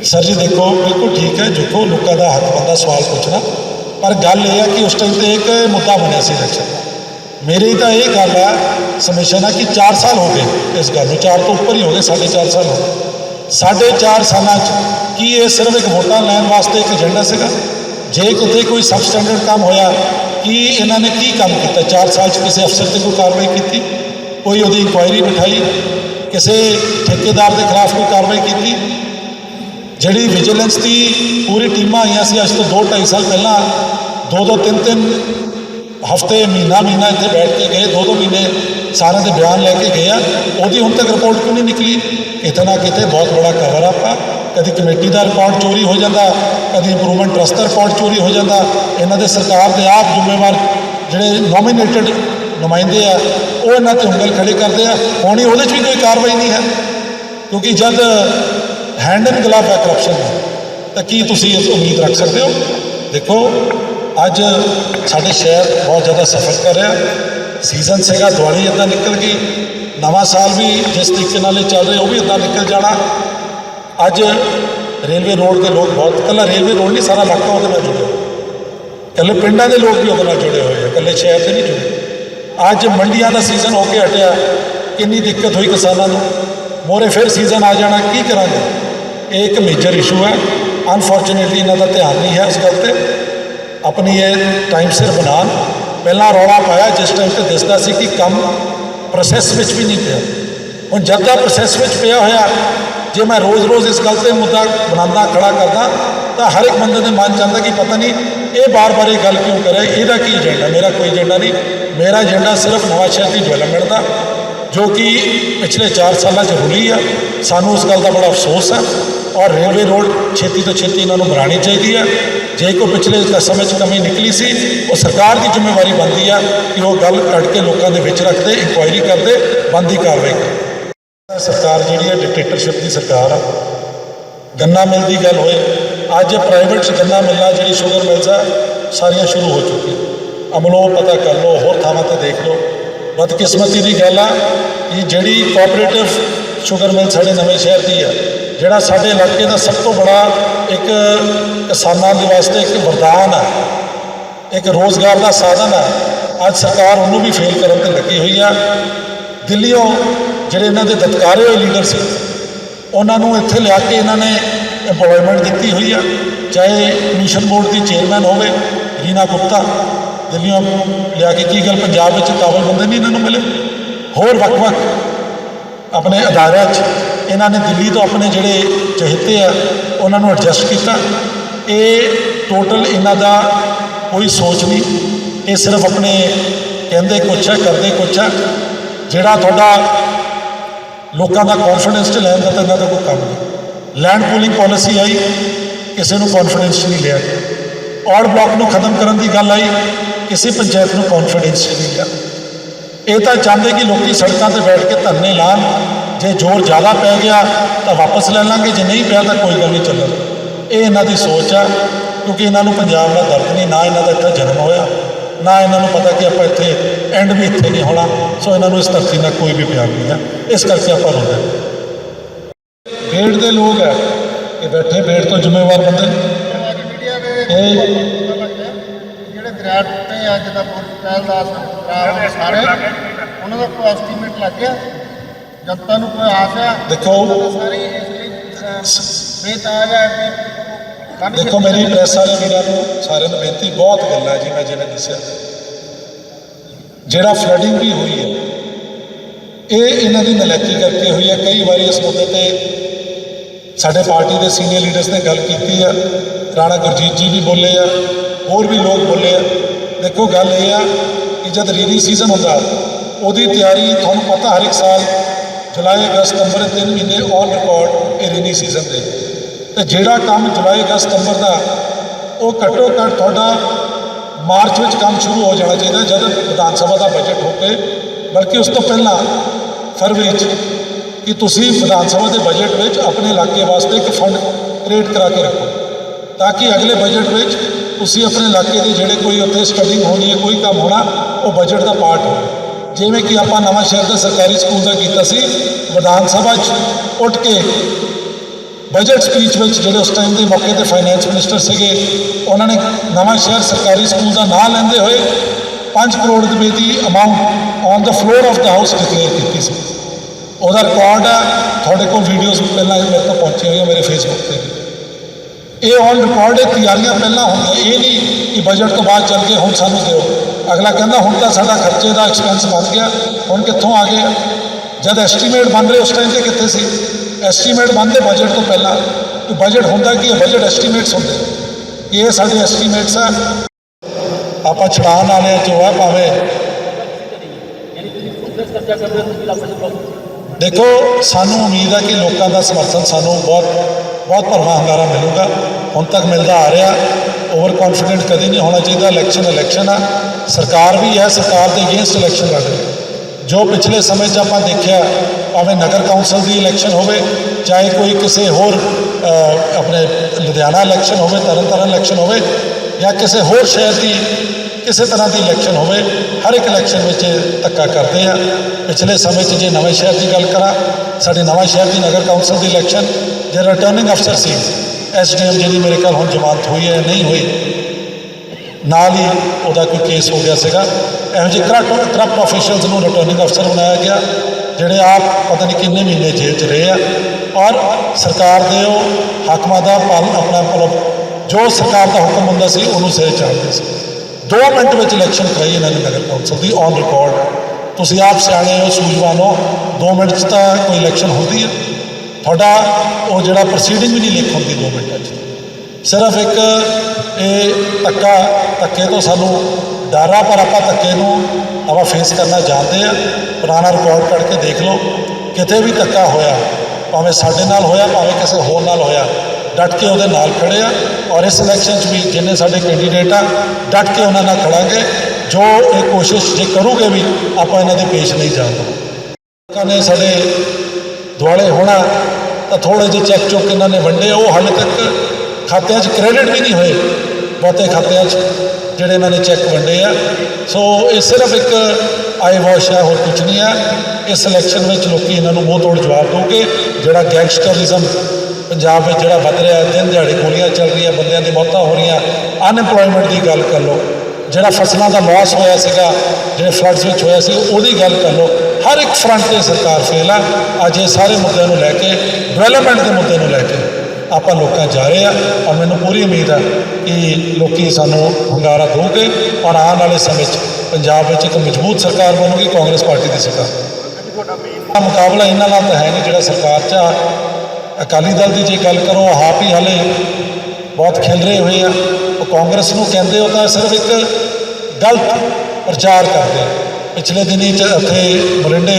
ਸਰ ਜੀ ਦੇਖੋ ਬਿਲਕੁਲ ਠੀਕ ਹੈ ਦੇਖੋ ਲੋਕਾਂ ਦਾ ਹੱਕ ਬੰਦਾ ਸਵਾਲ ਪੁੱਛਣਾ। ਪਰ ਗੱਲ ਇਹ ਹੈ ਕਿ ਉਸ ਟਾਈਮ ਤੇ ਇੱਕ ਮੁੱਦਾ ਬਣਿਆ ਸੀ ਇਲੈਕਸ਼ਨ ਦਾ। ਮੇਰੀ ਤਾਂ ਇਹ ਗੱਲ ਹੈ ਸਮੇਸ਼ਾ ਨਾ ਕਿ 4 ਸਾਲ ਹੋ ਗਏ ਇਸ ਗੱਲ ਨੂੰ। 4 ਤੋਂ ਉੱਪਰ ਹੀ ਹੋ ਗਏ ਸਾਢੇ ਚਾਰ ਸਾਲ ਹੋ ਗਏ। ਸਾਢੇ ਚਾਰ ਸਾਲਾਂ 'ਚ ਕੀ ਇਹ ਸਿਰਫ ਇੱਕ ਵੋਟਾਂ ਲੈਣ ਵਾਸਤੇ ਇੱਕ ਏਜੰਡਾ ਸੀਗਾ? ਜੇ ਕਿਤੇ ਕੋਈ ਸਬਸਟੈਂਡਰਡ ਕੰਮ ਹੋਇਆ ਕੀ ਇਹਨਾਂ ਨੇ ਕੀ ਕੰਮ ਕੀਤਾ 4 ਸਾਲ 'ਚ ਕਿਸੇ ਅਫਸਰ ਤੇ ਕੋਈ ਕਾਰਵਾਈ ਕੀਤੀ ਕੋਈ ਉਹਦੀ ਇਨਕੁਆਇਰੀ ਬਿਠਾਈ ਕਿਸੇ ਠੇਕੇਦਾਰ ਦੇ ਖਿਲਾਫ ਕੋਈ ਕਾਰਵਾਈ ਕੀਤੀ ਜਿਹੜੀ ਵਿਜੀਲੈਂਸ ਦੀ ਪੂਰੀ ਟੀਮਾਂ ਆਈਆਂ ਸੀ ਅੱਜ ਤੋਂ 2 2.5 ਸਾਲ ਪਹਿਲਾਂ ਦੋ ਦੋ ਤਿੰਨ ਤਿੰਨ ਹਫ਼ਤੇ ਮਹੀਨਾ ਮਹੀਨਾ ਇੱਥੇ ਬੈਠ ਕੇ ਗਏ ਦੋ ਦੋ ਮਹੀਨੇ ਸਾਰਿਆਂ ਦੇ ਬਿਆਨ ਲੈ ਕੇ ਗਏ ਆ ਉਹਦੀ ਹੁਣ ਤੱਕ ਰਿਪੋਰਟ ਕਿਉਂ ਨਹੀਂ ਨਿਕਲੀ ਕਿਤੇ ਨਾ ਕਿਤੇ ਬਹੁਤ ਬੜਾ ਕਵਰ ਅਪ ਆ ਕਦੀ ਕਮੇਟੀ ਦਾ ਰਿਪੋਰਟ ਚੋਰੀ ਹੋ ਜਾਂਦਾ, ਕਦੀ ਇੰਪਰੂਵਮੈਂਟ ਟਰਸਟ ਦਾ ਰਿਪੋਰਟ ਚੋਰੀ ਹੋ ਜਾਂਦਾ। ਇਹਨਾਂ ਦੇ ਸਰਕਾਰ ਦੇ ਆਪ ਜ਼ਿੰਮੇਵਾਰ ਜਿਹੜੇ ਨੋਮੀਨੇਟਡ ਨੁਮਾਇੰਦੇ ਆ, ਉਹ ਇਹਨਾਂ ਤੇ ਉਂਗਲ ਖੜੇ ਕਰਦੇ ਆ। ਹੋਣੀ ਉਹਦੇ 'ਚ ਵੀ ਕੋਈ ਕਾਰਵਾਈ ਨਹੀਂ ਹੈ, ਕਿਉਂਕਿ ਜਦ ਹੈਂਡ ਇਨ ਗਲਵ ਹੈ ਕਰਪਸ਼ਨ ਤਾਂ ਕੀ ਤੁਸੀਂ ਇਸ ਉਮੀਦ ਰੱਖ ਸਕਦੇ ਹੋ? ਦੇਖੋ, ਅੱਜ ਸਾਡੇ ਸ਼ਹਿਰ ਬਹੁਤ ਜ਼ਿਆਦਾ ਸਫਰ ਕਰ ਰਿਹਾ। ਸੀਜ਼ਨ ਸੀਗਾ, ਦਿਵਾਲੀ ਇੱਦਾਂ ਨਿਕਲ ਗਈ। ਨਵਾਂ ਸਾਲ ਵੀ ਜਿਸ ਤਰੀਕੇ ਨਾਲ ਇਹ ਚੱਲ ਰਿਹਾ, ਉਹ ਵੀ ਇੱਦਾਂ ਨਿਕਲ ਜਾਣਾ। ਅੱਜ ਰੇਲਵੇ ਰੋਡ ਦੇ ਲੋਕ ਬਹੁਤ ਇਕੱਲਾ ਰੇਲਵੇ ਰੋਡ ਨਹੀਂ ਸਾਰਾ ਇਲਾਕਾ ਉਹਦੇ ਨਾਲ ਜੁੜਿਆ ਇਕੱਲੇ ਪਿੰਡਾਂ ਦੇ ਲੋਕ ਵੀ ਉਹਦੇ ਨਾਲ ਜੁੜੇ ਹੋਏ ਆ ਇਕੱਲੇ ਸ਼ਹਿਰ ਦੇ ਨਹੀਂ ਜੁੜੇ ਅੱਜ ਮੰਡੀਆਂ ਦਾ ਸੀਜ਼ਨ ਹੋ ਕੇ ਹਟਿਆ ਕਿੰਨੀ ਦਿੱਕਤ ਹੋਈ ਕਿਸਾਨਾਂ ਨੂੰ ਮੋਰੇ ਫਿਰ ਸੀਜ਼ਨ ਆ ਜਾਣਾ ਕੀ ਕਰਾਂਗੇ ਇਹ ਇੱਕ ਮੇਜਰ ਇਸ਼ੂ ਹੈ ਅਨਫੋਰਚੂਨੇਟਲੀ ਇਹਨਾਂ ਦਾ ਧਿਆਨ ਨਹੀਂ ਹੈ ਇਸ ਗੱਲ ਤੇ ਆਪਣੀ ਇਹ ਟਾਈਮ ਸਿਰ ਬਣਾਉਣ ਪਹਿਲਾਂ ਰੌਲਾ ਪਾਇਆ ਜਿਸ ਟਾਈਮ ਤੇ ਦਿਸਦਾ ਸੀ ਕਿ ਕੰਮ ਪ੍ਰੋਸੈਸ ਵਿੱਚ ਵੀ ਨਹੀਂ ਪਿਆ ਹੁਣ ਜਦ ਦਾ ਪ੍ਰੋਸੈਸ ਵਿੱਚ ਪਿਆ ਹੋਇਆ ਜੇ ਮੈਂ ਰੋਜ਼-ਰੋਜ਼ ਇਸ ਗੱਲ ਤੇ ਮੁੱਦਾ ਬਣਾਉਂਦਾ, ਖੜਾ ਕਰਦਾ, ਤਾਂ ਹਰ ਇੱਕ ਬੰਦੇ ਦੇ ਮਨ ਜਾਂਦਾ ਕਿ ਪਤਾ ਨਹੀਂ ਇਹ ਬਾਰ-ਬਾਰ ਇਹ ਗੱਲ ਕਿਉਂ ਕਰੇ ਇਹਦਾ ਕੀ ਏਜੰਡਾ ਮੇਰਾ ਕੋਈ ਏਜੰਡਾ ਨਹੀਂ। ਮੇਰਾ ਏਜੰਡਾ ਸਿਰਫ ਨਵਾਂ ਸ਼ਹਿਰ ਦੀ ਡਿਵੈਲਪਮੈਂਟ ਦਾ, ਜੋ ਕਿ ਪਿਛਲੇ 4 ਸਾਲਾਂ 'ਚ ਰੁਲੀ ਆ। ਸਾਨੂੰ ਉਸ ਗੱਲ ਦਾ ਬੜਾ ਅਫਸੋਸ ਹੈ ਔਰ ਰੇਲਵੇ ਰੋਡ ਛੇਤੀ ਤੋਂ ਛੇਤੀ ਇਹਨਾਂ ਨੂੰ ਬਣਾਉਣੀ ਚਾਹੀਦੀ ਹੈ ਜੇ ਕੋਈ ਪਿਛਲੇ ਸਮੇਂ 'ਚ ਕਮੀ ਨਿਕਲੀ ਸੀ, ਉਹ ਸਰਕਾਰ ਦੀ ਜ਼ਿੰਮੇਵਾਰੀ ਬਣਦੀ ਆ ਕਿ ਉਹ ਗੱਲ ਕੱਢ ਕੇ ਲੋਕਾਂ ਦੇ ਵਿੱਚ ਰੱਖਦੇ ਇਨਕੁਆਇਰੀ ਕਰਦੇ ਬੰਦੀ ਕਾਰਵਾਈ ਕਰਦੇ ਸਰਕਾਰ ਜਿਹੜੀ ਹੈ ਡਿਕਟੇਟਰਸ਼ਿਪ ਦੀ ਸਰਕਾਰ ਆ। ਗੰਨਾ ਮਿਲ ਦੀ ਗੱਲ ਹੋਏ, ਅੱਜ ਪ੍ਰਾਈਵੇਟ 'ਚ ਗੰਨਾ ਮਿਲਣਾ ਜਿਹੜੀ ਸ਼ੂਗਰ ਮਿਲਸ ਆ, ਸਾਰੀਆਂ ਸ਼ੁਰੂ ਹੋ ਚੁੱਕੀਆਂ। ਅਮਲੋ ਪਤਾ ਕਰ ਲਓ, ਹੋਰ ਥਾਵਾਂ ਤੇ ਦੇਖ ਲਓ। ਬਦਕਿਸਮਤੀ ਦੀ ਗੱਲ ਆ ਕਿ ਜਿਹੜੀ ਕੋਆਪਰੇਟਿਵ ਸ਼ੂਗਰ ਮਿਲ ਸਾਡੇ ਨਵੇਂ ਸ਼ਹਿਰ ਦੀ ਆ, ਜਿਹੜਾ ਸਾਡੇ ਇਲਾਕੇ ਦਾ ਸਭ ਤੋਂ ਬੜਾ ਇੱਕ ਕਿਸਾਨਾਂ ਦੇ ਵਾਸਤੇ ਇੱਕ ਵਰਦਾਨ ਆ, ਇੱਕ ਰੋਜ਼ਗਾਰ ਦਾ ਸਾਧਨ ਆ। ਅੱਜ ਸਰਕਾਰ ਉਹਨੂੰ ਵੀ ਫੇਲ ਕਰਨ ਤੇ ਲੱਗੀ ਹੋਈ ਆ। ਦਿੱਲੀੋਂ ਜਿਹੜੇ ਇਹਨਾਂ ਦੇ ਦਤਕਾਰੇ ਹੋਏ ਲੀਡਰ ਸੀ, ਉਹਨਾਂ ਨੂੰ ਇੱਥੇ ਲਿਆ ਕੇ ਇਹਨਾਂ ਨੇ EMPLOYMENT ਦਿੱਤੀ ਹੋਈ ਆ, ਚਾਹੇ ਮਿਸ਼ਨ ਬੋਰਡ ਦੀ ਚੇਅਰਮੈਨ ਹੋਵੇ, ਰੀਨਾ ਗੁਪਤਾ ਦਿੱਲੀੋਂ ਲਿਆ ਕੇ ਕੀ ਗੱਲ ਪੰਜਾਬ ਵਿੱਚ ਕਾਬਲ ਬੰਦੇ ਨਹੀਂ ਇਹਨਾਂ ਨੂੰ ਮਿਲੇ? ਹੋਰ ਵੱਖ-ਵੱਖ ਆਪਣੇ ਅਦਾਰਿਆਂ 'ਚ ਇਹਨਾਂ ਨੇ ਦਿੱਲੀ ਤੋਂ ਆਪਣੇ ਜਿਹੜੇ ਚਹਿਤੇ ਆ, ਉਹਨਾਂ ਨੂੰ ਐਡਜਸਟ ਕੀਤਾ। ਇਹ ਟੋਟਲ ਇਹਨਾਂ ਦਾ ਕੋਈ ਸੋਚ ਨਹੀਂ, ਇਹ ਸਿਰਫ ਆਪਣੇ ਕਹਿੰਦੇ ਕੁਛ ਹੈ ਕਰਦੇ ਕੁਛ ਹੈ ਜਿਹੜਾ ਤੁਹਾਡਾ ਲੋਕਾਂ ਦਾ ਕੌਨਫੀਡੈਂਸ ਚ ਲੈਣ ਦਾ ਤਾਂ ਇਹਨਾਂ ਦਾ ਕੋਈ ਕੰਮ ਨਹੀਂ। ਲੈਂਡ ਪੂਲਿੰਗ ਪਾਲਿਸੀ ਆਈ, ਕਿਸੇ ਨੂੰ ਕੌਨਫੀਡੈਂਸ 'ਚ ਨਹੀਂ ਲਿਆ। ਗਿਆ ਔੜ ਬਲਾਕ ਨੂੰ ਖਤਮ ਕਰਨ ਦੀ ਗੱਲ ਆਈ, ਕਿਸੇ ਪੰਚਾਇਤ ਨੂੰ ਕੌਨਫੀਡੈਂਸ 'ਚ ਨਹੀਂ ਲਿਆ। ਇਹ ਤਾਂ ਚਾਹੁੰਦੇ ਕਿ ਲੋਕੀ ਸੜਕਾਂ ਤੇ ਬੈਠ ਕੇ ਧਰਨੇ ਲਾਣ, ਜੇ ਜ਼ੋਰ ਜ਼ਿਆਦਾ ਪੈ ਗਿਆ ਤਾਂ ਵਾਪਸ ਲੈ ਲਾਂਗੇ, ਜੇ ਨਹੀਂ ਪਿਆ ਤਾਂ ਕੋਈ ਗੱਲ ਨਹੀਂ ਚੱਲਣ। ਇਹ ਇਹਨਾਂ ਦੀ ਸੋਚ ਆ, ਕਿਉਂਕਿ ਇਹਨਾਂ ਨੂੰ ਪੰਜਾਬ ਦਾ ਦਰਦ ਨਹੀਂ, ਨਾ ਇਹਨਾਂ ਦਾ ਇੱਥੇ ਜਨਮ ਹੋਇਆ। ਨਾ ਇਹਨਾਂ ਨੂੰ ਪਤਾ ਕਿ ਆਪਾਂ ਇੱਥੇ ਐਂਡ ਵੀ ਇੱਥੇ ਨਹੀਂ ਹੋਣਾ ਸੋ ਇਹਨਾਂ ਨੂੰ ਇਸ ਧਰਤੀ ਨਾਲ ਕੋਈ ਵੀ ਪਿਆਰ ਨਹੀਂ ਹੈ। ਇਸ ਕਰਕੇ ਆਪਾਂ ਰੋਂਦੇ ਹਾਂ। ਬੇੜ ਦੇ ਲੋਕ ਹੈ ਇਹ ਬੈਠੇ ਬੇੜ ਤੋਂ ਜ਼ਿੰਮੇਵਾਰ ਬੰਦੇ। ਅੱਜ ਦੇ ਇਹ ਜਿਹੜੇ ਦਰਿਆ ਟੁੱਟੇ ਆ ਜਿੱਦਾਂ ਪੁਰਤਗਾਲ ਦਾ ਸਾਰੇ ਉਹਨਾਂ ਦਾ ਕੋਈ ਐਸਟੀਮੇਟ ਲੱਗ ਗਿਆ। ਜਨਤਾ ਨੂੰ ਕੋਈ ਆਸ ਆ ਦੇਖੋ। ਸਾਰੀ ਇਸ ਲਈ ਬੇਤਾਜ ਹੈ ਦੇਖੋ, ਮੇਰੀ ਪ੍ਰੈਸ ਵਾਲੇ ਵੀਰਾਂ ਨੂੰ ਸਾਰਿਆਂ ਨੂੰ ਬੇਨਤੀ, ਬਹੁਤ ਗੱਲਾਂ ਜੀ ਮੈਂ ਜਿਵੇਂ ਦੱਸਿਆ। ਜਿਹੜਾ ਫਲੱਡਿੰਗ ਵੀ ਹੋਈ ਹੈ, ਇਹ ਇਹਨਾਂ ਦੀ ਨਲੈਕੀ ਕਰਕੇ ਹੋਈ ਹੈ। ਕਈ ਵਾਰੀ ਇਸ ਮੁੱਦੇ ਤੇ ਸਾਡੇ ਪਾਰਟੀ ਦੇ ਸੀਨੀਅਰ ਲੀਡਰਸ ਨੇ ਗੱਲ ਕੀਤੀ ਆ। ਰਾਣਾ ਗੁਰਜੀਤ ਜੀ ਵੀ ਬੋਲੇ ਆ, ਹੋਰ ਵੀ ਲੋਕ ਬੋਲੇ ਆ। ਦੇਖੋ, ਗੱਲ ਇਹ ਆ ਕਿ ਜਦ ਰੀਨੀ ਸੀਜ਼ਨ ਹੁੰਦਾ, ਉਹਦੀ ਤਿਆਰੀ ਤੁਹਾਨੂੰ ਪਤਾ ਹਰ ਇੱਕ ਸਾਲ ਜੁਲਾਈ, ਅਗਸਤ ਸਤੰਬਰ ਤਿੰਨ ਮਹੀਨੇ ਔਨ ਰਿਕਾਰਡ ਇਹ ਰੀਨੀ ਸੀਜ਼ਨ ਦੇ। ਤੇ ਜਿਹੜਾ ਕੰਮ ਜੁਲਾਈ ਅਗਸਤ ਸਤੰਬਰ ਦਾ, ਉਹ ਘੱਟੋ ਘੱਟ ਤੁਹਾਡਾ ਮਾਰਚ ਵਿੱਚ ਕੰਮ ਸ਼ੁਰੂ ਹੋ ਜਾਣਾ ਚਾਹੀਦਾ ਜਦ ਵਿਧਾਨ ਸਭਾ ਦਾ ਬਜਟ ਹੋ ਕੇ। ਬਲਕਿ ਉਸ ਤੋਂ ਪਹਿਲਾਂ ਫਰਵਰੀ 'ਚ ਕਿ ਤੁਸੀਂ ਵਿਧਾਨ ਸਭਾ ਦੇ ਬਜਟ ਵਿੱਚ ਆਪਣੇ ਇਲਾਕੇ ਵਾਸਤੇ ਇੱਕ ਫੰਡ ਕ੍ਰੀਏਟ ਕਰਾ ਕੇ ਰੱਖੋ, ਤਾਂ ਕਿ ਅਗਲੇ ਬਜਟ ਵਿੱਚ ਤੁਸੀਂ ਆਪਣੇ ਇਲਾਕੇ ਦੇ ਜਿਹੜੇ ਕੋਈ ਉੱਥੇ ਸਟੱਡਿੰਗ ਹੋਣੀ ਹੈ, ਕੋਈ ਕੰਮ ਹੋਣਾ, ਉਹ ਬਜਟ ਦਾ ਪਾਰਟ ਹੋਵੇ। ਜਿਵੇਂ ਕਿ ਆਪਾਂ ਨਵਾਂ ਸ਼ਹਿਰ ਦੇ ਸਰਕਾਰੀ ਸਕੂਲ ਦਾ ਕੀਤਾ ਸੀ, ਵਿਧਾਨ ਸਭਾ 'ਚ ਉੱਠ ਕੇ ਬਜਟ ਸਪੀਚ ਵਿੱਚ ਜਿਹੜੇ ਉਸ ਟਾਈਮ ਦੇ ਮੌਕੇ ਤੇ ਫਾਈਨੈਂਸ ਮਿਨਿਸਟਰ ਸੀਗੇ, ਉਹਨਾਂ ਨੇ ਨਵਾਂ ਸ਼ਹਿਰ ਸਰਕਾਰੀ ਸਕੂਲ ਦਾ ਨਾਂ ਲੈਂਦੇ ਹੋਏ 5 ਕਰੋੜ ਰੁਪਏ ਦੀ amount on the floor of the house declare ਕੀਤੀ ਸੀ। ਉਹਦਾ ਰਿਕਾਰਡ ਹੈ ਤੁਹਾਡੇ ਕੋਲ ਵੀਡੀਓਜ਼ ਪਹਿਲਾਂ ਮੇਰੇ ਕੋਲ ਪਹੁੰਚੇ ਹੋਏ ਮੇਰੇ ਫੇਸਬੁੱਕ ਤੇ। ਵੀ। ਇਹ ਔਨ ਰਿਕਾਰਡ ਹੈ, ਤਿਆਰੀਆਂ ਪਹਿਲਾਂ ਹੁੰਦੀਆਂ, ਇਹ ਨਹੀਂ ਕਿ ਬਜਟ ਤੋਂ ਬਾਅਦ ਚੱਲ ਕੇ ਹੁਣ ਸਾਨੂੰ ਦਿਓ। ਅਗਲਾ ਕਹਿੰਦਾ, ਹੁਣ ਤਾਂ ਸਾਡਾ ਖਰਚੇ ਦਾ ਐਕਸਪੈਂਸ ਵੱਧ ਗਿਆ, ਹੁਣ ਕਿੱਥੋਂ ਆ ਗਿਆ ਜਦ ਐਸਟੀਮੇਟ ਬਣ ਰਹੇ ਉਸ ਟਾਈਮ ਤੇ ਕਿੱਥੇ ਸੀ? ਐਸਟੀਮੇਟ ਬਣਦੇ ਬਜਟ ਤੋਂ ਪਹਿਲਾਂ। ਕਿ ਬਜਟ ਹੁੰਦਾ ਕੀ ਬਜਟ ਐਸਟੀਮੇਟਸ ਹੁੰਦੇ ਇਹ ਸਾਡੇ ਐਸਟੀਮੇਟਸ ਆ। ਆਪਾਂ ਛੜਾਣ ਵਾਲਿਆਂ ਚੋਂ ਆ ਭਾਵੇਂ ਦੇਖੋ, ਸਾਨੂੰ ਉਮੀਦ ਹੈ ਕਿ ਲੋਕਾਂ ਦਾ ਸਮਰਥਨ ਸਾਨੂੰ ਬਹੁਤ ਬਹੁਤ ਭਰਵਾਂ ਹੰਗਾਰਾ ਮਿਲੂਗਾ। ਹੁਣ ਤੱਕ ਮਿਲਦਾ ਆ ਰਿਹਾ। ਓਵਰ ਕੌਨਫੀਡੈਂਟ ਕਦੇ ਨਹੀਂ ਹੋਣਾ ਚਾਹੀਦਾ। ਇਲੈਕਸ਼ਨ ਇਲੈਕਸ਼ਨ ਆ। ਸਰਕਾਰ ਵੀ ਹੈ, ਸਰਕਾਰ ਦੇ ਅਗੇਂਸਟ ਇਲੈਕਸ਼ਨ ਲੜ ਰਹੀ ਹੈ। ਜੋ ਪਿਛਲੇ ਸਮੇਂ 'ਚ ਆਪਾਂ ਦੇਖਿਆ ਭਾਵੇਂ ਨਗਰ ਕੌਂਸਲ ਦੀ ਇਲੈਕਸ਼ਨ ਹੋਵੇ ਚਾਹੇ ਕੋਈ ਕਿਸੇ ਹੋਰ ਅ, ਆਪਣੇ ਲੁਧਿਆਣਾ ਇਲੈਕਸ਼ਨ ਹੋਵੇ ਤਰਨਤਾਰਨ ਇਲੈਕਸ਼ਨ ਹੋਵੇ ਜਾਂ ਕਿਸੇ ਹੋਰ ਸ਼ਹਿਰ ਦੀ ਕਿਸੇ ਤਰ੍ਹਾਂ ਦੀ ਇਲੈਕਸ਼ਨ ਹੋਵੇ ਹਰ ਇੱਕ ਇਲੈਕਸ਼ਨ ਵਿੱਚ ਇਹ ਧੱਕਾ ਕਰਦੇ ਆ ਪਿਛਲੇ ਸਮੇਂ 'ਚ ਜੇ ਨਵੇਂ ਸ਼ਹਿਰ ਦੀ ਗੱਲ ਕਰਾਂ ਸਾਡੇ ਨਵਾਂ ਸ਼ਹਿਰ ਦੀ ਨਗਰ ਕੌਂਸਲ ਦੀ ਇਲੈਕਸ਼ਨ ਜੇ ਰਿਟਰਨਿੰਗ ਅਫਸਰ ਸੀ ਐਸਡੀਐਮ ਜਿਹਦੀ ਮੇਰੇ ਖਿਆਲ ਹੁਣ ਜ਼ਮਾਨਤ ਹੋਈ ਹੈ ਨਹੀਂ ਹੋਈ ਨਾਲ ਹੀ ਉਹਦਾ ਕੋਈ ਕੇਸ ਹੋ ਗਿਆ ਸੀਗਾ। ਇਹੋ ਜਿਹੇ ਕਰਪਟ ਕਰਪਟ ਆਫੀਸ਼ੀਅਲਸ ਨੂੰ ਰਿਟਰਨਿੰਗ ਅਫਸਰ ਬਣਾਇਆ ਗਿਆ, ਜਿਹੜੇ ਆਪ ਪਤਾ ਨਹੀਂ ਕਿੰਨੇ ਮਹੀਨੇ ਜੇਲ੍ਹ 'ਚ ਰਹੇ ਆ। ਔਰ ਸਰਕਾਰ ਦੇ ਉਹ ਹਾਕਮਾਂ ਦਾ ਪਾਲਣ ਆਪਣਾ ਮਤਲਬ ਜੋ ਸਰਕਾਰ ਦਾ ਹੁਕਮ ਹੁੰਦਾ ਸੀ, ਉਹਨੂੰ ਸਿਰ ਚਾੜਦੇ ਸੀ। 2 ਮਿੰਟ ਵਿੱਚ ਇਲੈਕਸ਼ਨ ਕਰਾਈ ਇਹਨਾਂ ਨੇ ਨਗਰ ਕੌਂਸਲ ਦੀ ਔਨ ਰਿਕਾਰਡ ਤੁਸੀਂ ਆਪ ਸਿਆਣੇ ਹੋ, ਸੂਝਵਾਨ ਹੋ 2 ਮਿੰਟ 'ਚ ਤਾਂ ਕੋਈ ਇਲੈਕਸ਼ਨ ਹੁੰਦੀ ਹੈ ਤੁਹਾਡਾ ਉਹ ਜਿਹੜਾ ਪ੍ਰੋਸੀਡਿੰਗ ਵੀ ਨਹੀਂ ਲਿਖ ਹੁੰਦੀ 2 ਮਿੰਟਾਂ 'ਚ। ਸਿਰਫ ਇੱਕ ਇਹ ਧੱਕਾ, ਧੱਕੇ ਤੋਂ ਸਾਨੂੰ ਡਰ ਆ, ਪਰ ਆਪਾਂ ਧੱਕੇ ਨੂੰ ਆਪਾਂ ਫੇਸ ਕਰਨਾ ਜਾਣਦੇ ਆ। ਪੁਰਾਣਾ ਰਿਕਾਰਡ ਪੜ੍ਹ ਕੇ ਦੇਖ ਲਓ, ਕਿਤੇ ਵੀ ਧੱਕਾ ਹੋਇਆ, ਭਾਵੇਂ ਸਾਡੇ ਨਾਲ ਹੋਇਆ, ਭਾਵੇਂ ਕਿਸੇ ਹੋਰ ਨਾਲ ਹੋਇਆ, ਡਟ ਕੇ ਉਹਦੇ ਨਾਲ ਖੜੇ ਆ ਔਰ ਇਸ ਇਲੈਕਸ਼ਨ 'ਚ ਵੀ ਜਿੰਨੇ ਸਾਡੇ ਕੈਂਡੀਡੇਟ ਆ, ਡਟ ਕੇ ਉਹਨਾਂ ਨਾਲ ਖੜਾਂਗੇ। ਜੋ ਇਹ ਕੋਸ਼ਿਸ਼ ਜੇ ਕਰੂਗੇ ਵੀ, ਆਪਾਂ ਇਹਨਾਂ ਦੇ ਪੇਸ਼ ਨਹੀਂ ਜਾਵਾਂਗੇ ਲੋਕਾਂ ਨੇ ਸਾਡੇ ਦੁਆਲੇ ਹੋਣਾ, ਤਾਂ ਥੋੜੇ ਜਿਹੇ ਚੈੱਕ ਚੁੱਕ ਇਹਨਾਂ ਨੇ ਵੰਡੇ, ਉਹ ਹਾਲੇ ਤੱਕ ਖਾਤਿਆਂ 'ਚ ਕ੍ਰੈਡਿਟ ਵੀ ਨਹੀਂ ਹੋਏ। ਬਹੁਤੇ ਖਾਤਿਆਂ 'ਚ ਜਿਹੜੇ ਇਹਨਾਂ ਨੇ ਚੈੱਕ ਵੰਡੇ ਆ। ਸੋ ਇਹ ਸਿਰਫ ਇੱਕ ਆਈ ਵਾਸ਼ ਹੈ ਹੋਰ ਕੁਝ ਨਹੀਂ ਆ। ਇਸ ਇਲੈਕਸ਼ਨ ਵਿੱਚ ਲੋਕੀ ਇਹਨਾਂ ਨੂੰ ਮੂੰਹ ਤੋੜ ਜਵਾਬ ਦੋਗੇ ਜਿਹੜਾ ਗੈਂਗਸਟਰਿਜ਼ਮ ਪੰਜਾਬ ਵਿੱਚ ਜਿਹੜਾ ਵੱਧ ਰਿਹਾ, ਦਿਨ ਦਿਹਾੜੇ ਗੋਲੀਆਂ ਚੱਲ ਰਹੀਆਂ, ਬੰਦਿਆਂ ਦੀ ਮੌਤਾਂ ਹੋ ਰਹੀਆਂ ਅਨਐਮਪਲੋਇਮੈਂਟ ਦੀ ਗੱਲ ਕਰ ਲਓ। ਜਿਹੜਾ ਫਸਲਾਂ ਦਾ ਲਾਸ ਹੋਇਆ ਸੀਗਾ, ਜਿਹੜੇ ਫਲੱਡਸ ਵਿੱਚ ਹੋਇਆ ਸੀ, ਉਹਦੀ ਗੱਲ ਕਰ ਲਓ। ਹਰ ਇੱਕ ਫਰੰਟ ਤੇ ਸਰਕਾਰ ਫੇਲ ਆ। ਅੱਜ ਇਹ ਸਾਰੇ ਮੁੱਦਿਆਂ ਨੂੰ ਲੈ ਕੇ ਡਿਵੈਲਪਮੈਂਟ ਦੇ ਮੁੱਦੇ ਨੂੰ ਲੈ ਕੇ ਆਪਾਂ ਲੋਕਾਂ ਜਾ ਰਹੇ ਆ ਔਰ ਮੈਨੂੰ ਪੂਰੀ ਉਮੀਦ ਆ ਕਿ ਲੋਕੀ ਸਾਨੂੰ ਹੁੰਗਾਰਾ ਦੇਣਗੇ ਔਰ ਆਉਣ ਵਾਲੇ ਸਮੇਂ 'ਚ ਪੰਜਾਬ ਵਿੱਚ ਇੱਕ ਮਜ਼ਬੂਤ ਸਰਕਾਰ ਬਣੂਗੀ, ਕਾਂਗਰਸ ਪਾਰਟੀ ਦੀ ਸਰਕਾਰ। ਮੁਕਾਬਲਾ ਇਹਨਾਂ ਨਾਲ ਤਾਂ ਹੈ ਨਹੀਂ ਜਿਹੜਾ ਸਰਕਾਰ 'ਚ ਆ। ਅਕਾਲੀ ਦਲ ਦੀ ਜੇ ਗੱਲ ਕਰੋ ਆਪ ਹੀ ਹਾਲੇ ਬਹੁਤ ਖਿਲ ਰਹੇ ਹੋਏ ਆ। ਉਹ ਕਾਂਗਰਸ ਨੂੰ ਕਹਿੰਦੇ ਹੋ ਤਾਂ ਸਿਰਫ ਇੱਕ ਗਲਤ ਪ੍ਰਚਾਰ ਕਰਦੇ ਪਿਛਲੇ ਦਿਨੀ ਚ ਇੱਥੇ ਮਰਿੰਡੇ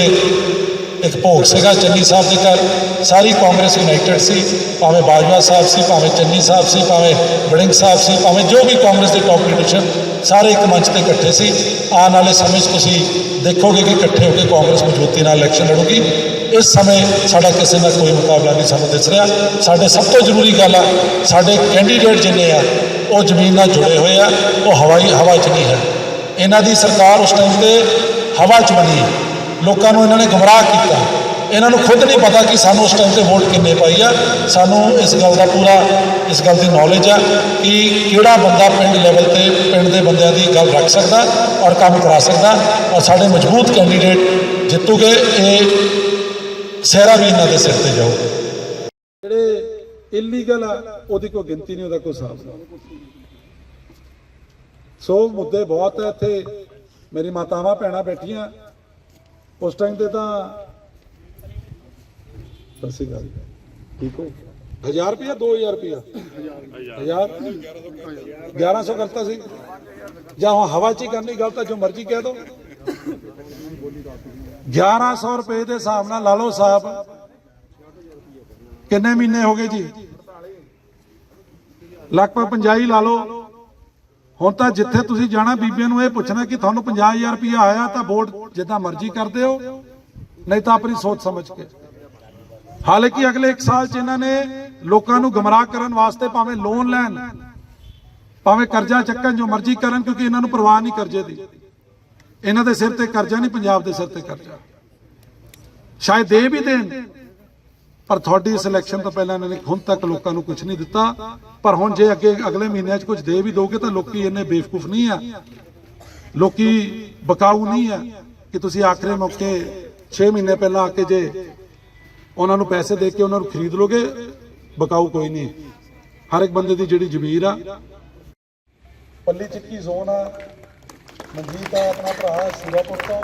ਇੱਕ ਭੋਗ ਸੀਗਾ ਚੰਨੀ ਸਾਹਿਬ ਦੇ ਘਰ। ਸਾਰੀ ਕਾਂਗਰਸ ਯੂਨਾਈਟਿਡ ਸੀ, ਭਾਵੇਂ ਬਾਜਵਾ ਸਾਹਿਬ ਸੀ, ਭਾਵੇਂ ਚੰਨੀ ਸਾਹਿਬ ਸੀ, ਭਾਵੇਂ ਬੜਿੰਗ ਸਾਹਿਬ ਸੀ, ਭਾਵੇਂ ਜੋ ਵੀ ਕਾਂਗਰਸ ਦੇ ਟੌਪ ਲੀਡਰਸ਼ਿਪ ਸਾਰੇ ਇੱਕ ਮੰਚ ਤੇ ਇਕੱਠੇ ਸੀ। ਆਉਣ ਵਾਲੇ ਸਮੇਂ 'ਚ ਤੁਸੀਂ ਦੇਖੋਗੇ ਕਿ ਇਕੱਠੇ ਹੋ ਕੇ ਕਾਂਗਰਸ ਮਜ਼ਬੂਤੀ ਨਾਲ ਇਲੈਕਸ਼ਨ ਲੜੂਗੀ। ਇਸ ਸਮੇਂ ਸਾਡਾ ਕਿਸੇ ਨਾਲ ਕੋਈ ਮੁਕਾਬਲਾ ਨਹੀਂ ਸਾਨੂੰ ਦਿਸ ਰਿਹਾ। ਸਾਡੇ ਸਭ ਤੋਂ ਜ਼ਰੂਰੀ ਗੱਲ ਆ, ਸਾਡੇ ਕੈਂਡੀਡੇਟ ਜਿੰਨੇ ਆ, ਉਹ ਜ਼ਮੀਨ ਨਾਲ ਜੁੜੇ ਹੋਏ ਆ, ਉਹ ਹਵਾਈ, ਹਵਾ 'ਚ ਨਹੀਂ ਹੈ। ਇਹਨਾਂ ਦੀ ਸਰਕਾਰ ਉਸ ਟਾਈਮ ਤੇ ਹਵਾ 'ਚ ਬਣੀ। ਲੋਕਾਂ ਨੂੰ ਇਹਨਾਂ ਨੇ ਗੁੰਮਰਾਹ ਕੀਤਾ। ਇਹਨਾਂ ਨੂੰ ਖੁਦ ਨਹੀਂ ਪਤਾ ਕਿ ਸਾਨੂੰ ਉਸ ਟਾਈਮ ਤੇ ਵੋਟ ਕਿੰਨੇ ਪਾਈ ਆ। ਸਾਨੂੰ ਇਸ ਗੱਲ ਦਾ ਪੂਰਾ, ਇਸ ਗੱਲ ਦੀ ਨੌਲੇਜ ਆ ਕਿ ਕਿਹੜਾ ਬੰਦਾ ਪਿੰਡ ਲੈਵਲ ਤੇ ਪਿੰਡ ਦੇ ਬੰਦਿਆਂ ਦੀ ਗੱਲ ਰੱਖ ਸਕਦਾ ਔਰ ਕੰਮ ਕਰਾ ਸਕਦਾ। ਔਰ ਸਾਡੇ ਮਜ਼ਬੂਤ ਕੈਂਡੀਡੇਟ ਜਿੱਤੂਗੇ, ਇਹ ਸਹਿਰਾ ਵੀ ਇਹਨਾਂ ਦੇ ਸਿਰ ਤੇ ਜਾਊ। ਜਿਹੜੇ ਇਲੀਗਲ ਆ, ਉਹਦੀ ਕੋਈ ਗਿਣਤੀ ਨਹੀਂ, ਉਹਦਾ ਕੋਈ ਹਿਸਾਬ ਨਹੀਂ। ਸੋ ਮੁੱਦੇ ਬਹੁਤ ਹੈ ਇੱਥੇ। ਮੇਰੀ ਮਾਤਾਵਾਂ, ਭੈਣਾਂ ਬੈਠੀਆਂ। ਉਸ ਟਾਈਮ ਤੇ ਤਾਂ ਬਸੀ ਗੱਲ ਠੀਕ ਹੋ? 1000 ਰੁਪਇਆ 2000 ਰੁਪਇਆ। 1000 1100 ਕਰਤਾ ਸੀ। ਜਾਂ ਹੁਣ ਹਵਾ 'ਚ ਹੀ ਕਰਨੀ ਗੱਲ ਤਾਂ ਜੋ ਮਰਜ਼ੀ ਕਹਿ ਦੋ। 1100 ਰੁਪਏ ਦੇ ਹਿਸਾਬ ਨਾਲ ਲਾ ਲਓ ਸਾਹਿਬ ਕਿੰਨੇ ਮਹੀਨੇ ਹੋ ਗਏ ਜੀ? ਲਗਭਗ 50 ਲਾ ਲਓ। ਹੁਣ ਤਾਂ ਜਿੱਥੇ ਤੁਸੀਂ ਜਾਣਾ ਬੀਬੀਆਂ ਨੂੰ ਇਹ ਪੁੱਛਣਾ ਕਿ ਤੁਹਾਨੂੰ 50000 ਰੁਪਇਆ ਆਇਆ ਤਾਂ ਵੋਟ ਜਿੱਦਾਂ ਮਰਜ਼ੀ ਕਰਦੇ ਹੋ। ਨਹੀਂ ਤਾਂ ਆਪਣੀ ਸੋਚ ਸਮਝ ਕੇ। ਹਾਲਾਂਕਿ ਅਗਲੇ 1 ਸਾਲ ਚ ਇਹਨਾਂ ਨੇ ਲੋਕਾਂ ਨੂੰ ਗਮਰਾਹ ਕਰਨ ਵਾਸਤੇ ਭਾਵੇਂ ਲੋਨ ਲੈਣ, ਭਾਵੇਂ ਕਰਜ਼ਾ ਚੱਕਣ ਜੋ ਮਰਜ਼ੀ ਕਰਨ, ਕਿਉਂਕਿ ਇਹਨਾਂ ਨੂੰ ਪਰਵਾਹ ਨਹੀਂ ਕਰਜ਼ੇ ਦੀ। ਇਹਨਾਂ ਦੇ ਸਿਰ ਤੇ ਕਰਜ਼ਾ ਨਹੀਂ, ਪੰਜਾਬ ਦੇ ਸਿਰ ਤੇ ਕਰਜ਼ਾ। ਸ਼ਾਇਦ ਦੇ ਵੀ ਦੇਣ। ਪਰ ਤੁਹਾਡੀ ਇਸ ਇਲੈਕਸ਼ਨ ਤੋਂ ਪਹਿਲਾਂ ਇਹਨਾਂ ਨੇ ਹੁਣ ਤੱਕ ਲੋਕਾਂ ਨੂੰ ਕੁਝ ਨਹੀਂ ਦਿੱਤਾ। ਪਰ ਹੁਣ ਜੇ ਅੱਗੇ ਅਗਲੇ ਮਹੀਨਿਆਂ 'ਚ ਕੁਝ ਦੇ ਵੀ ਦੋਗੇ ਤਾਂ ਲੋਕੀ ਇੰਨੇ ਬੇਵਕੂਫ ਨਹੀਂ ਆ। ਲੋਕੀ ਬਕਾਊ ਨਹੀਂ ਆ ਕਿ ਤੁਸੀਂ ਆਖਰੀ ਮੌਕੇ 6 ਮਹੀਨੇ ਪਹਿਲਾਂ ਆ ਕੇ ਜੇ ਉਹਨਾਂ ਨੂੰ ਪੈਸੇ ਦੇ ਕੇ ਉਹਨਾਂ ਨੂੰ ਖਰੀਦ ਲੋਗੇ, ਬਕਾਊ ਕੋਈ ਨਹੀਂ। ਹਰ ਇੱਕ ਬੰਦੇ ਦੀ ਜਿਹੜੀ ਜ਼ਮੀਰ ਆ। ਪੱਲੀ ਚਿੱਕੀ ਜ਼ੋਨ ਆ। ਮਨਜੀਤ ਆ, ਆਪਣਾ ਭਰਾ ਸ਼ਿਰਾਪੁਰ ਤੋਂ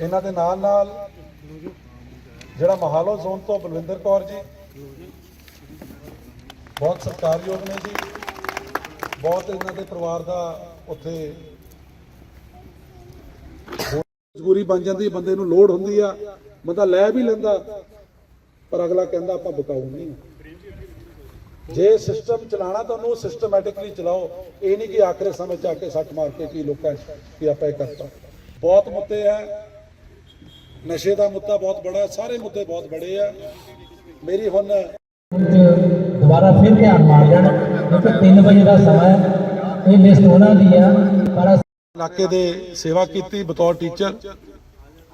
ਇਹਨਾਂ ਦੇ ਨਾਲ ਨਾਲ ਜਿਹੜਾ ਮਹਾਲੋ ਜ਼ੋਨ ਤੋਂ ਬਲਵਿੰਦਰ ਕੌਰ ਜੀ, ਬਹੁਤ ਸਤਿਕਾਰਯੋਗ ਨੇ ਜੀ। ਬਹੁਤ ਇਹਨਾਂ ਦੇ ਪਰਿਵਾਰ ਦਾ ਉੱਥੇ ਮਜਬੂਰੀ ਬਣ ਜਾਂਦੀ ਬੰਦੇ ਨੂੰ ਲੋੜ ਹੁੰਦੀ ਆ, ਬੰਦਾ ਲੈ ਵੀ ਲੈਂਦਾ, ਪਰ ਅਗਲਾ ਕਹਿੰਦਾ ਆਪਾਂ ਬਕਾਊ ਨਹੀਂ। ਜੇ ਸਿਸਟਮ ਚਲਾਣਾ ਤਾਂ ਉਹਨੂੰ ਸਿਸਟਮੈਟਿਕਲੀ ਚਲਾਓ। ਇਹ ਨਹੀਂ ਕਿ ਆਖਰੇ ਸਮੇਂ ਚ ਆ ਕੇ ਸੱਟ ਮਾਰ ਕੇ ਕੀ ਲੋਕਾਂ ਕਿ ਆਪਾਂ ਇਹ ਕਰਤਾ। ਬਹੁਤ ਮੁੱਦੇ ਹੈ ਨਸ਼ੇ ਦਾ ਮੁੱਦਾ ਬਹੁਤ ਬੜਾ ਹੈ ਸਾਰੇ ਮੁੱਦੇ ਬਹੁਤ ਬੜੇ ਆ। ਮੇਰੀ ਹੁਣ ਦੁਬਾਰਾ ਫਿਰ ਧਿਆਨ ਮਾਰ ਜਾਣ। ਕਿਉਂਕਿ 3 ਵਜੇ ਦਾ ਸਮਾਂ ਹੈ ਇਹ ਲਿਸਟ ਉਹਨਾਂ ਦੀ ਆ ਪਰ ਇਲਾਕੇ ਦੇ ਸੇਵਾ ਕੀਤੀ ਬਤੌਰ ਟੀਚਰ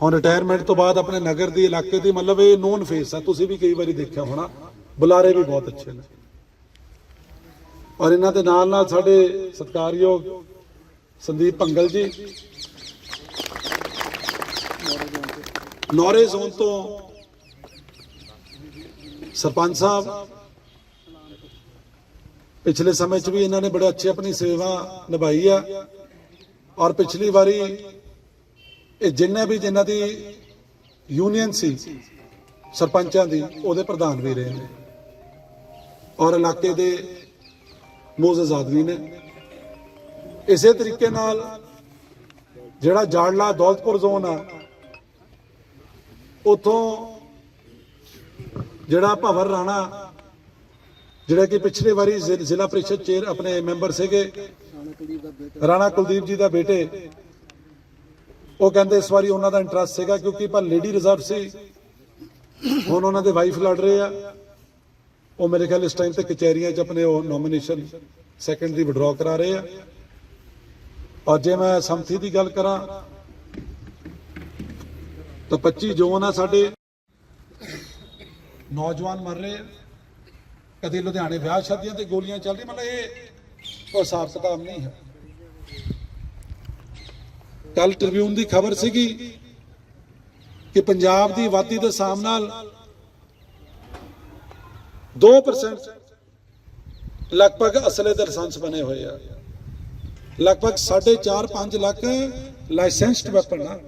ਹੁਣ ਰਿਟਾਇਰਮੈਂਟ ਤੋਂ ਬਾਅਦ ਆਪਣੇ ਨਗਰ ਦੀ ਇਲਾਕੇ ਦੀ ਮਤਲਬ ਇਹ ਨੋਨ ਫੇਸ ਆ। ਤੁਸੀਂ ਵੀ ਕਈ ਵਾਰੀ ਦੇਖਿਆ ਹੋਣਾ ਬੁਲਾਰੇ ਵੀ ਬਹੁਤ ਅੱਛੇ ਨੇ। ਔਰ ਇਹਨਾਂ ਦੇ ਨਾਲ ਨਾਲ ਸਾਡੇ ਸਤਿਕਾਰਯੋਗ ਸੰਦੀਪ ਭੰਗਲ ਜੀ ਨੌਰੇ ਜ਼ੋਨ ਤੋਂ ਸਰਪੰਚ ਸਾਹਿਬ, ਪਿਛਲੇ ਸਮੇਂ 'ਚ ਵੀ ਇਹਨਾਂ ਨੇ ਬੜੇ ਅੱਛੇ ਆਪਣੀ ਸੇਵਾ ਨਿਭਾਈ ਆ ਔਰ ਪਿਛਲੀ ਵਾਰੀ ਇਹ ਜਿੰਨੇ ਵੀ ਜਿਨ੍ਹਾਂ ਦੀ ਯੂਨੀਅਨ ਸੀ, ਸਰਪੰਚਾਂ ਦੀ, ਉਹਦੇ ਪ੍ਰਧਾਨ ਵੀ ਰਹੇ ਨੇ। ਔਰ ਇਲਾਕੇ ਦੇ ਮੋਜ਼ਜ਼ ਆਦਮੀ ਨੇ। ਇਸੇ ਤਰੀਕੇ ਨਾਲ ਜਿਹੜਾ ਜਾੜਲਾ ਦੌਲਤਪੁਰ ਜ਼ੋਨ ਆ ਉਥੋਂ ਜਿਹੜਾ ਭਵਰ ਰਾਣਾ, ਜਿਹੜਾ ਕਿ ਪਿਛਲੇ ਵਾਰੀ ਜ਼ਿਲ੍ਹਾ ਪ੍ਰੀਸ਼ਦ ਚੇਅਰ ਆਪਣੇ ਮੈਂਬਰ ਸੀਗੇ, ਰਾਣਾ ਕੁਲਦੀਪ ਜੀ ਦਾ ਬੇਟੇ, ਉਹ ਕਹਿੰਦੇ ਇਸ ਵਾਰੀ ਉਹਨਾਂ ਦਾ ਇੰਟਰਸਟ ਸੀਗਾ ਕਿਉਂਕਿ ਪਰ ਲੇਡੀ ਰਿਜ਼ਰਵ ਸੀ। ਹੁਣ ਉਹਨਾਂ ਦੇ ਵਾਈਫ ਲੜ ਰਹੇ ਆ। ਉਹ ਮੇਰੇ ਖਿਆਲ ਇਸ ਟਾਈਮ ਤੇ ਕਚਹਿਰੀਆਂ 'ਚ ਆਪਣੇ ਉਹ ਨੋਮੀਨੇਸ਼ਨ ਸੈਕੰਡ ਦੀ ਵਿਡਰਾਅ ਕਰਾ ਰਹੇ ਆ। ਔਰ ਜੇ ਮੈਂ ਸਮਥੀ ਦੀ ਗੱਲ ਕਰਾਂ ਤਾਂ 25 ਜੋਨ ਆ ਸਾਡੇ ਨੌਜਵਾਨ ਮਰ ਰਹੇ, ਕਦੇ ਲੁਧਿਆਣੇ ਵਿਆਹ ਸ਼ਾਦੀਆਂ ਤੇ ਗੋਲੀਆਂ ਚੱਲ ਰਹੀ ਮਤਲਬ ਇਹ ਕੋਈ ਹਿਸਾਬ ਕਿਤਾਬ ਨਹੀਂ ਹੈ। ਕੱਲ ਟ੍ਰਿਬਿਊਨ ਦੀ ਖਬਰ ਸੀਗੀ ਕਿ ਪੰਜਾਬ ਦੀ ਆਬਾਦੀ ਦੇ ਹਿਸਾਬ ਨਾਲ 2% ਲਗਭਗ ਅਸਲੇ ਦੇ ਲਾਇਸੈਂਸ ਬਣੇ ਹੋਏ ਆ। ਲਗਭਗ 4.5 5 ਲੱਖ ਲਾਇਸੈਂਸਡ ਵੈਪਨ ਆ।